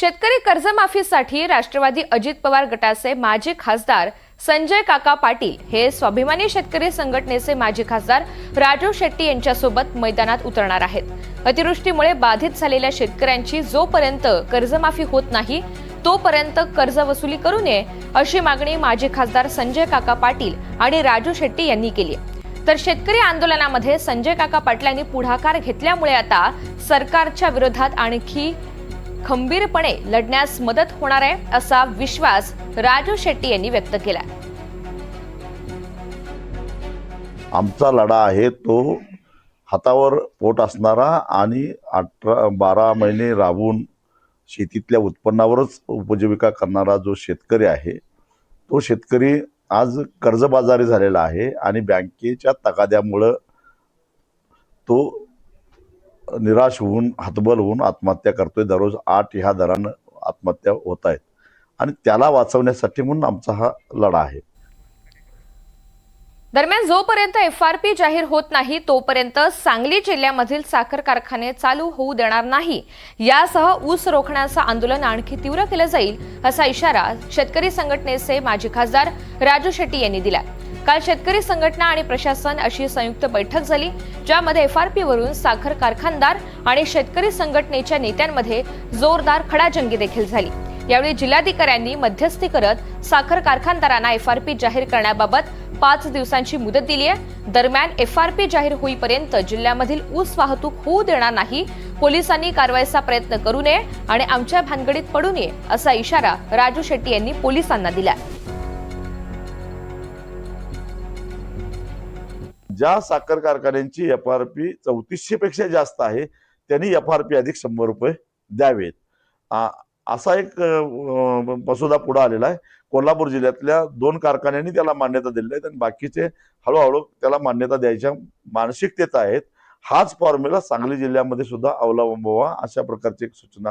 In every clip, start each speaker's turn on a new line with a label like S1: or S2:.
S1: शेतकरी कर्जमाफीसाठी राष्ट्रवादी अजित पवार गटाचे माजी खासदार संजय काका पाटील हे स्वाभिमानी शेतकरी संघटनेचे माजी खासदार राजू शेट्टी यांच्यासोबत मैदानात उतरणार आहेत. अतिवृष्टीमुळे बाधित झालेल्या शेतकऱ्यांची जोपर्यंत कर्जमाफी होत नाही तोपर्यंत कर्ज वसुली करू नये अशी मागणी माजी खासदार संजय काका पाटील आणि राजू शेट्टी यांनी केली तर शेतकरी आंदोलनामध्ये संजय काका पाटलांनी पुढाकार घेतल्यामुळे आता सरकारच्या विरोधात आणखी खंबीरपणे लढण्यास मदत होणार आहे असा विश्वास राजू शेट्टी यांनी व्यक्त केला
S2: आमचा लढा आहे तो हातावर पोट असणारा आणि अठरा बारा महिने राबून शेतीतल्या उत्पन्नावरच उपजीविका करणारा जो शेतकरी आहे तो शेतकरी आज कर्जबाजारी झालेला आहे आणि बँकेच्या तगाद्यामुळं तो निराश होऊन हतबल होऊन आत्महत्या करतोय. दररोज आठ ह्या दरानं आत्महत्या होत आहेत. आणि त्याला वाचवण्यासाठी म्हणून आमचा हा लढा आहे.
S1: दरम्यान जोपर्यंत एफ आर पी जाहीर होत नाही तोपर्यंत सांगली जिल्ह्यामधील साखर कारखाने चालू होऊ देणार नाही. यासह ऊस रोखण्याचं आंदोलन आणखी तीव्र केलं जाईल असा इशारा शेतकरी संघटनेचे माजी खासदार राजू शेट्टी यांनी दिला काल शेतकरी संघटना आणि प्रशासन अशी संयुक्त बैठक झाली ज्यामध्ये एफ आर पी वरून साखर कारखानदार आणि शेतकरी संघटनेच्या नेत्यांमध्ये जोरदार खडाजंगी देखील झाली. यावेळी जिल्हाधिकाऱ्यांनी मध्यस्थी करत साखर कारखानदारांना एफ आर पी जाहीर करण्याबाबत पाच दिवसांची मुदत दिली आहे. दरम्यान एफ आर पी जाहीर होईपर्यंत जिल्ह्यामधील ऊस वाहतूक होऊ देणार नाही. पोलिसांनी कारवाईचा प्रयत्न करू नये आणि आमच्या भानगडीत पडू नये असा इशारा राजू शेट्टी यांनी पोलिसांना दिला
S2: ज्या साखर कारखान्यांची एफ आर पी चौतीसशे पेक्षा जास्त आहे त्यांनी एफ आर पी अधिक शंभर रुपये द्यावेत. असा एक मसुदा पुढे आलेला आहे. कोल्हापूर जिल्ह्यातल्या दोन कारखान्यांनी त्याला मान्यता दिलेली आहे आणि बाकीचे हळूहळू त्याला मान्यता द्यायच्या मानसिकतेत आहेत. हाच फॉर्म्युला सांगली जिल्ह्यामध्ये सुद्धा अवलंबवा अशा प्रकारची एक सूचना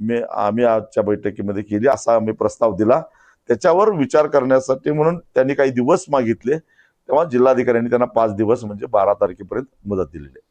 S2: मी आम्ही आजच्या बैठकीमध्ये केली असा आम्ही प्रस्ताव दिला. त्याच्यावर विचार करण्यासाठी म्हणून त्यांनी काही दिवस मागितले. तेव्हा जिल्हाधिकाऱ्यांनी त्यांना पाच दिवस म्हणजे बारा तारखेपर्यंत मुदत दिलेली आहे.